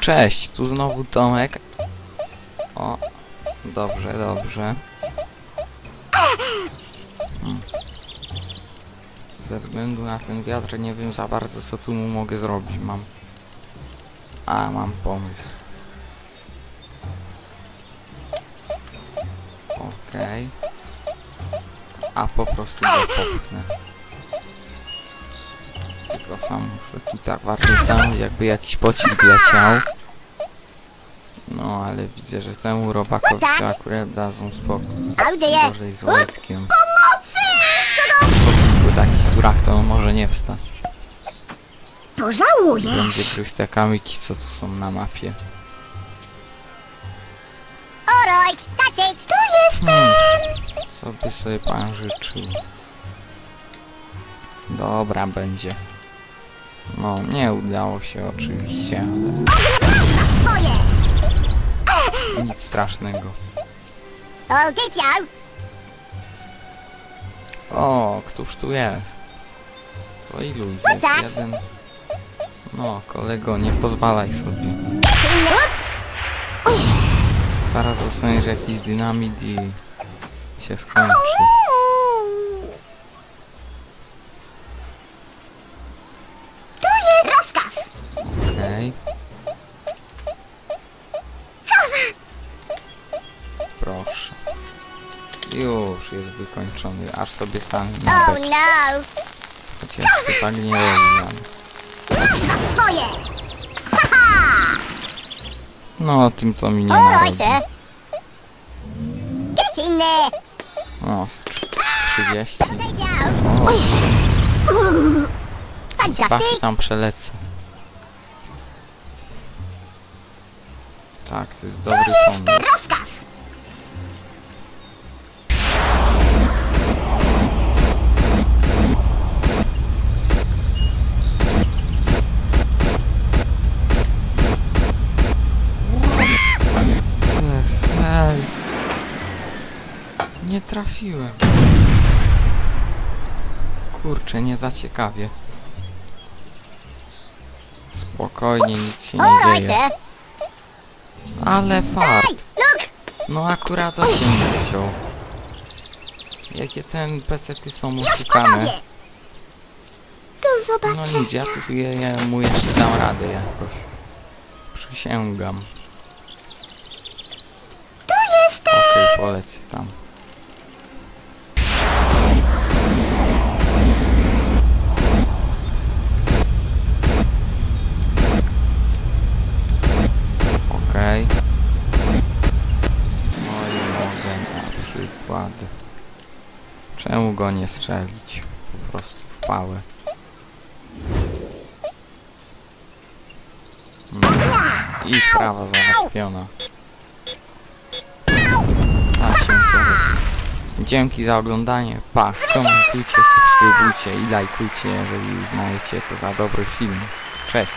cześć, tu znowu Tomek. O, dobrze, dobrze. Hmm. Ze względu na ten wiatr nie wiem za bardzo co tu mu mogę zrobić. Mam... A, mam pomysł. Okej. A po prostu go popchnę. Tylko sam muszę tu tak bardziej stanąć, jakby jakiś pocisk leciał. No, ale widzę, że temu robakowi to akurat dadzą spokój. Gorzej z łebkiem. Po kilku takich turach to on może nie wstać. Pożałujesz. Będzie kryć te kamyki, co tu są na mapie. Alright, that's it. Tu jestem. Hmm, co by sobie pan życzył? Dobra, będzie. No, nie udało się oczywiście, ale nic strasznego. O, któż tu jest? To ilu ich jest? Jeden. No, kolego, nie pozwalaj sobie. Zaraz dostaniesz jakiś dynamit i się skończy. Okej. Proszę. Już jest wykończony, aż sobie stanę na Oh beczce. no. Chociaż się tak nie robi, ale... Swoje. No, tym co mi nie. Get in there. O, z tr- z 30. Take patrz, tam przelecę. Tak, to jest dobry pomysł. Rozkaz. Ech, hej. Nie trafiłem. Kurczę, nie zaciekawie. Spokojnie, nic się nie dzieje. Ale fart. No akurat to się nie wziął. Jakie ten pecety są oszukane. No nic, ja tu je, ja mu jeszcze dam radę jakoś. Przysięgam. Tu jestem. Okej, polecę tam. Czemu go nie strzelić? Po prostu w pałę. Mm. I sprawa załatwiona. Tak się to robi. Dzięki za oglądanie. Pa, komentujcie, subskrybujcie i lajkujcie, jeżeli uznajecie to za dobry film. Cześć.